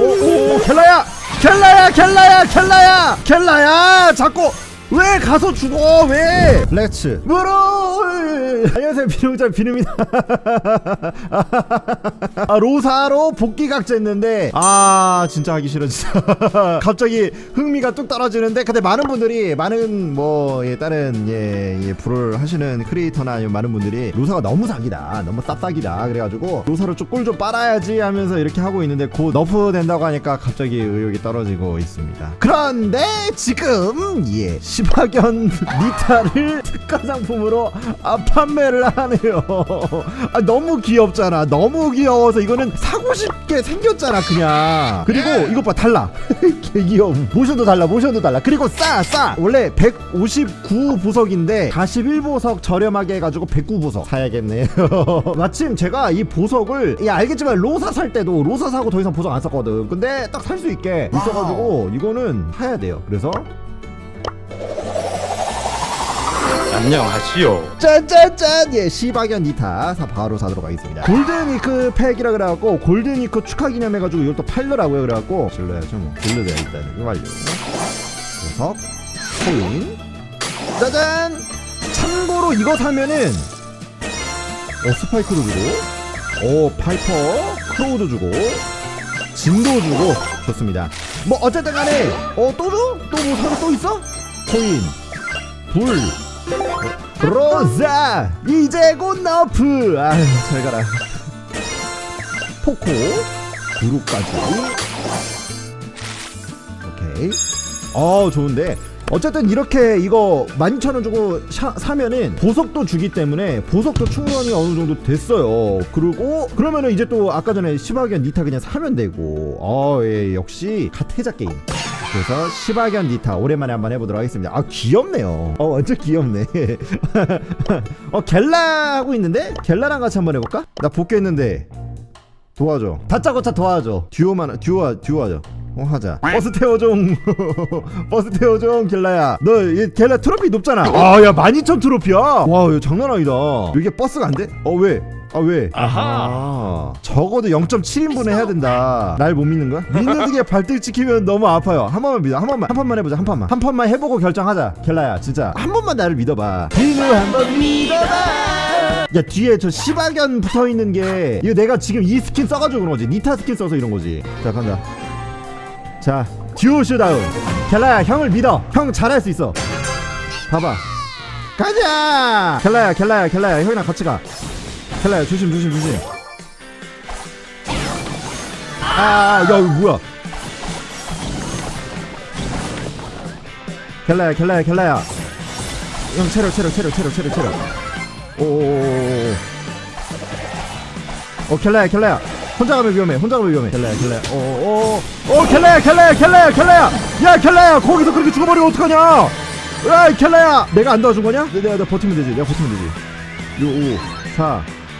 오, 오, 켈라야! 켈라야, 켈라야, 켈라야! 켈라야! 자꾸 왜 가서 죽어? 왜? 렛츠 브롤! 안녕하세요, 비룡장 비룡입니다. 아, 로사로 복귀 각자 했는데 아, 진짜 하기 싫어 진짜. 갑자기 흥미가 뚝 떨어지는데 근데 많은 분들이 많은 뭐 예, 다른 예, 예 브롤 하시는 크리에이터나 아니면 많은 분들이 로사가 너무 사기다. 너무 쌉싸기다. 그래가지고 로사로 좀꿀좀 빨아야지 하면서 이렇게 하고 있는데 곧 너프 된다고 하니까 갑자기 의욕이 떨어지고 있습니다. 그런데 지금 예 시바견 니타를 특가 상품으로 아, 판매를 하네요. 아, 너무 귀엽잖아. 너무 귀여워서 이거는 사고 싶게 생겼잖아 그냥. 그리고 이것 봐 달라. 개 귀여워. 모션도 달라. 모션도 달라. 그리고 싸 싸. 원래 159 보석인데 41 보석 저렴하게 해가지고 109 보석 사야겠네요. 마침 제가 이 보석을 야 알겠지만 로사 살 때도 로사 사고 더 이상 보석 안 썼거든. 근데 딱 살 수 있게 있어가지고 이거는 사야 돼요. 그래서 안녕하시오. 짠짠짠! 예 시바견 니타. 사 바로 사도록 하겠습니다. 골든위크 팩이라 그래갖고 골든위크 축하 기념해가지고 이걸 또 팔더라고요. 그래갖고 질러야죠 뭐 질러야 일단 이거 완료. 보석 코인. 짜잔! 참고로 이거 사면은 어 스파이크도 주고 오 파이퍼 크로우도 주고 진도 주고 좋습니다. 뭐 어쨌든 간에 줘? 또뭐 사고 또 있어? 코인. 불 로자! 이제 곧 너프! 아유 잘 가라. 포코 구루까지. 오케이. 어 좋은데. 어쨌든 이렇게 이거 12,000원 주고 샤, 사면은 보석도 주기 때문에 보석도 충분히 어느 정도 됐어요. 그리고 그러면은 이제 또 아까 전에 시바견 니타 그냥 사면 되고. 어 예 역시 가테자 게임 그래서 시바견 니타 오랜만에 한번 해보도록 하겠습니다. 아 귀엽네요. 어 완전 귀엽네. 어 겔라 하고 있는데 겔라랑 같이 한번 해볼까? 나 복귀했는데 도와줘. 다짜고짜 도와줘. 듀오만 듀오 듀오 하자. 어 하자. 버스 태워줘. 버스 태워줘 겔라야. 너얘 겔라 트로피 높잖아. 아야 12,000 트로피야. 와 이거 장난 아니다. 이게 버스가 안 돼? 어 왜? 아 왜? 아하. 아, 적어도 0.7인분에 해야 된다. 날 못 믿는 거야? 믿는 게 발등 찍히면 너무 아파요. 한 번만 믿어. 한 번만. 한 번만 해보자. 한 번만. 한 번만 해보고 결정하자. 켈라야, 진짜 한 번만 나를 믿어봐. 비누 한번 믿어봐. 야 뒤에 저 시바견 붙어 있는 게 이거 내가 지금 이 스킨 써가지고 그런 거지. 니타 스킨 써서 이런 거지. 자 간다. 자 듀오 쇼다운. 켈라야 형을 믿어. 형 잘할 수 있어. 봐봐. 가자. 켈라야, 켈라야, 켈라야. 형이랑 같이 가. 켈라야 조심 조심 조심. 아야 이거 뭐야? 켈라야 켈라야 켈라야. 형 체력 체력 체력 체력 체력 체력. 오오오오 어 켈라야 켈라야. 혼자 가면 위험해 혼자 가면 위험해. 켈라야 켈라야. 오오오. 오 켈라야 켈라야 켈라야 켈라야. 야 켈라야 거기서 그렇게 죽어버리면 어떡하냐? 야 켈라야. 내가 안 도와준 거냐? 내가, 내가 버티면 되지. 내가 버티면 되지. 5 4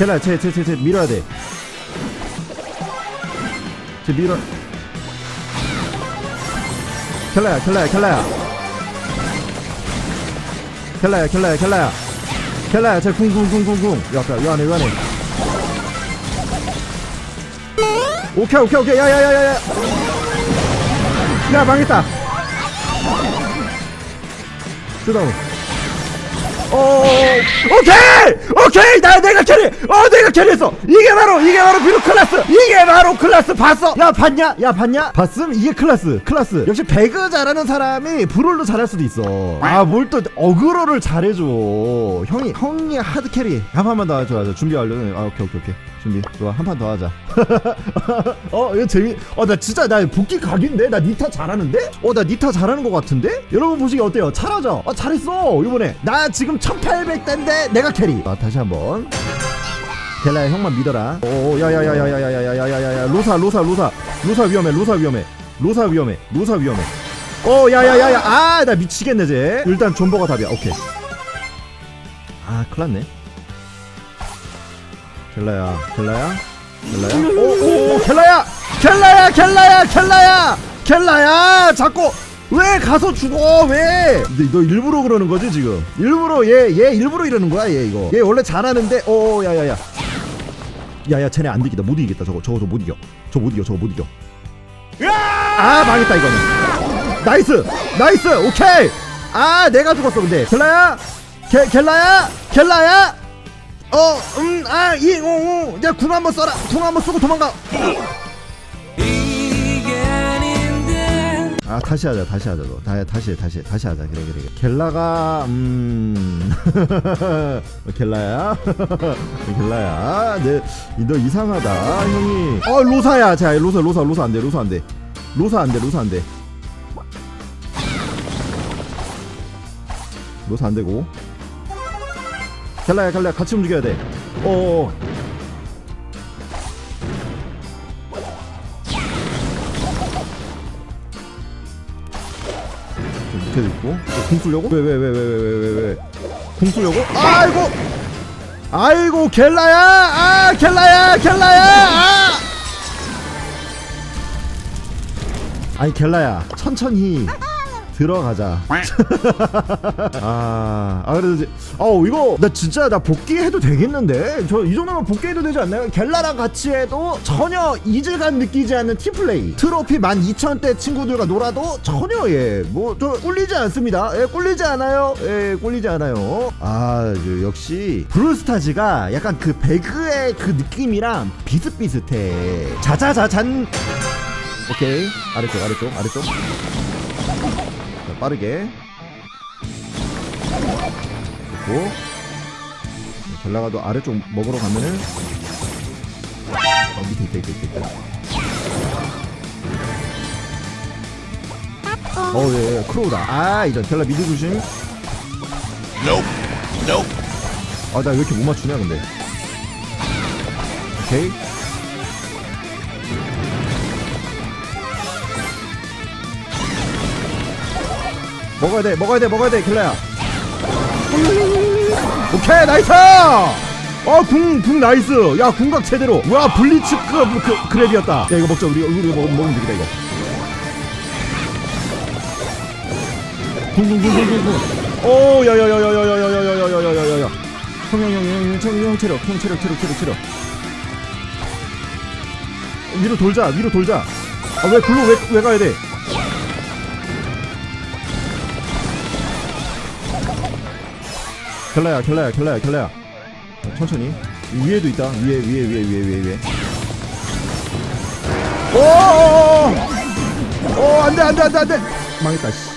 아. 켈라 쟤쟤쟤 쟤 밀어야 돼. 쟤 밀어. 켈라야 켈라야 켈라야. 켈라야 켈라야 켈라야. 켈라야 쟤 궁궁궁궁궁. 야야 요 안에 요 안에. 오케이 오케이 오케이 야야야야야. 야 망했다. 쓰다운. 어 오케이 오케이 나 내가 캐리 어 내가 캐리했어. 이게 바로 이게 바로 비로 클라스 이게 바로 클라스 봤어. 야 봤냐? 야 봤냐? 봤음? 이게 클라스 클라스. 역시 배그 잘하는 사람이 브롤도 잘할 수도 있어. 아 뭘 또 어그로를 잘해줘. 형이 형이 하드 캐리 한 판만 더 좋아 준비 완료 아 오케이 오케이 오케이 준비 좋아 한 판 더 하자 어 이거 재미 어 나 진짜 나 복귀 각인데 나 니타 잘하는데 어 나 니타 잘하는 것 같은데 여러분 보시기 어때요 잘하죠 어 잘했어 이번에 나 지금 1800대인데 내가 캐리 아 다시 한번 델라야 형만 믿어라 오 야야야야야야야야야야야 로사 로사 로사 로사 위험해 로사 위험해 로사 위험해 로사 위험해 오 야야야야 아 나 미치겠네 쟤 일단 존버가 답이야 오케이 아 큰일 났네 켈라야 켈라야? 켈라야? 오오 켈라야! 켈라야 켈라야 켈라야! 켈라야! 자꾸 왜 가서 죽어? 왜? 너, 너 일부러 그러는 거지 지금? 일부러 얘 얘 일부러 이러는 거야 얘 이거. 얘 원래 잘하는데 오 야야야. 야야 쟤네 안 되겠다. 못 이기겠다 저거. 저거 못 이겨. 저거 못 이겨 저거 못 이겨. 아 망했다 이거는. 나이스! 나이스! 오케이! 아 내가 죽었어 근데. 켈라야? 게, 겔라야? 겔라야 어 음 아 이 오 오 야 궁 한번 써라. 궁 한번 쓰고 도망가. 아 다시 하자 다시 하자 너. 다, 다시 해, 다시 해, 다시 하자. 그래 그래 그래. 겔라가 음. 겔라야? 겔라야? 내 너 이상하다 형이. 어 로사야. 자 로사 로사 로사 안 돼 로사 안 돼. 로사 안 돼 로사 안 돼. 로사 안 되고 겔라야 겔라야. 같이 움직여야 돼. 어어 밑에도 있고. 어, 궁 쏘려고? 왜 왜 왜 왜 왜 왜 왜궁 쏘려고? 아이고! 아이고 겔라야! 아 겔라야! 겔라야! 아! 아니 겔라야. 천천히 들어가자. 아, 아 그래도 이제 어 이거 나 진짜 나 복귀해도 되겠는데? 저 이 정도면 복귀해도 되지 않나요? 겔라랑 같이 해도 전혀 이질감 느끼지 않는 팀플레이. 트로피 12,000대 친구들과 놀아도 전혀 예뭐저 꿀리지 않습니다. 예 꿀리지 않아요. 예 꿀리지 않아요. 아 저, 역시 브루스타즈가 약간 그 배그의 그 느낌이랑 비슷비슷해. 자자자잔! 오케이. 아래쪽 아래쪽 아래쪽. 자, 빠르게 좋고 젤라가도 아래쪽 먹으러 가면은 어 밑에 있다 있다 있다 있다 어예 예, 크로우다. 아 이런 젤라 미드 조심. 아나 왜 이렇게 못 맞추냐 근데. 오케이. 먹어야 돼 먹어야 돼 먹어야 돼 킬라야 오케이 나이스 어궁궁 나이스 야 궁각 제대로 와 블리츠 그, 그 그랩이었다 야 이거 먹자 우리 우리 먹, 먹으면 되겠다 이거 궁궁궁궁궁궁 오 야야야야야야야야야야야야야 형형 형형형 체력 형 체력 체력 체력 체력 위로 돌자 위로 돌자 아 왜 글로 왜, 왜 가야 돼 켈라야 켈라야 켈라야 켈라야. 어, 천천히. 위에도 있다. 위에 위에 위에 위에 위에 위에. 오오오 안돼 안돼 안돼 안돼. 망했다 씨.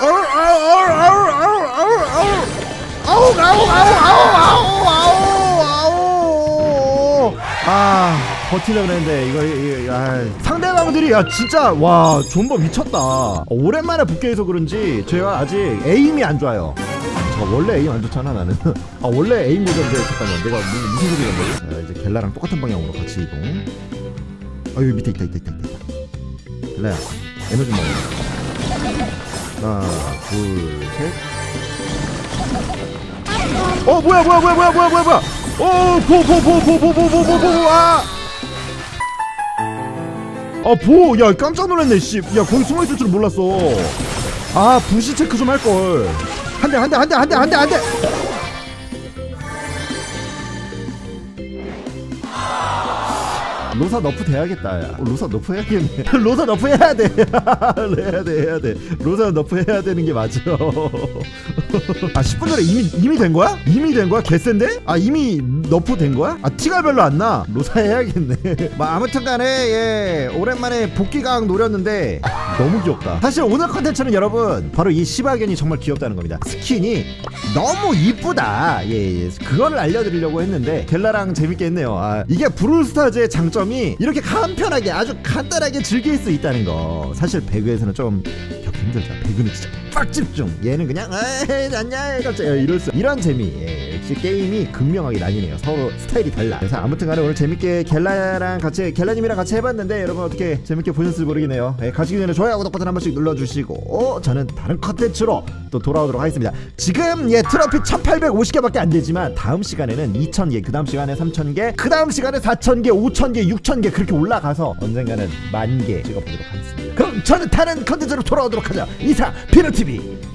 아우 아우 아우 아우 아우 아우 아우 아 버티려 그랬는데 이거, 아, 상대 방들이 야 진짜 와 존버 미쳤다 어, 오랜만에 복귀해서 그런지 제가 아직 에임이 안 좋아요 저 원래 에임 안 좋잖아 나는 아 원래 에임 고정인데 잠깐만 내가 무, 무슨 소리 한 거지 자, 이제 겔라랑 똑같은 방향으로 같이 이동 아 여기 밑에 있다 있다 있다 있다 있다 겔라야 에너지 먹어 하나 둘셋 어 뭐야 뭐야 뭐야 뭐야 뭐야 뭐야 뭐야 어보보보보보보보보보보 아 아, 보! 야, 깜짝 놀랐네, 씨. 야, 거기 숨어 있을 줄 몰랐어. 아, 부시 체크 좀 할걸. 한 대, 한 대, 한 대, 한 대, 한 대, 한 대! 로사 너프 돼야겠다, 야. 어, 로사 너프 해야겠네. 로사 너프 해야 돼. 해야 돼, 해야 돼. 로사 너프 해야 되는 게 맞아. 아, 10분 전에 이미, 이미 된 거야? 이미 된 거야? 개센데? 아, 이미 너프 된 거야? 아, 티가 별로 안 나. 로사 해야겠네. 뭐, 아무튼 간에, 예, 오랜만에 복귀강 노렸는데, 너무 귀엽다. 사실 오늘 컨텐츠는 여러분, 바로 이 시바견이 정말 귀엽다는 겁니다. 스킨이 너무 이쁘다. 예, 예. 그거를 알려드리려고 했는데, 델라랑 재밌게 했네요. 아, 이게 브룰스타즈의 장점이 이렇게 간편하게 아주 간단하게 즐길 수 있다는 거. 사실 배그에서는 좀 겪기 힘들죠. 배그는 진짜 빡 집중 얘는 그냥 에이 안냐 갑자기 이럴 수 이런 재미 예, 역시 게임이 극명하게 나뉘네요. 서로 스타일이 달라. 그래서 아무튼간에 오늘 재밌게 겔라랑 같이 겔라님이랑 같이 해봤는데 여러분 어떻게 재밌게 보셨을지 모르겠네요. 예, 가시기 전에 좋아요 구독 버튼 한 번씩 눌러주시고 저는 다른 컨텐츠로 또 돌아오도록 하겠습니다. 지금 예 트로피 1850개밖에 안 되지만 다음 시간에는 2000개 그 다음 시간에 3000개 그 다음 시간에 4000개 5000개 6000개 그렇게 올라가서 언젠가는 만 개 찍어보도록 하겠습니다. 그럼 저는 다른 컨텐츠로 돌아오도록 하죠. 이상 피노TV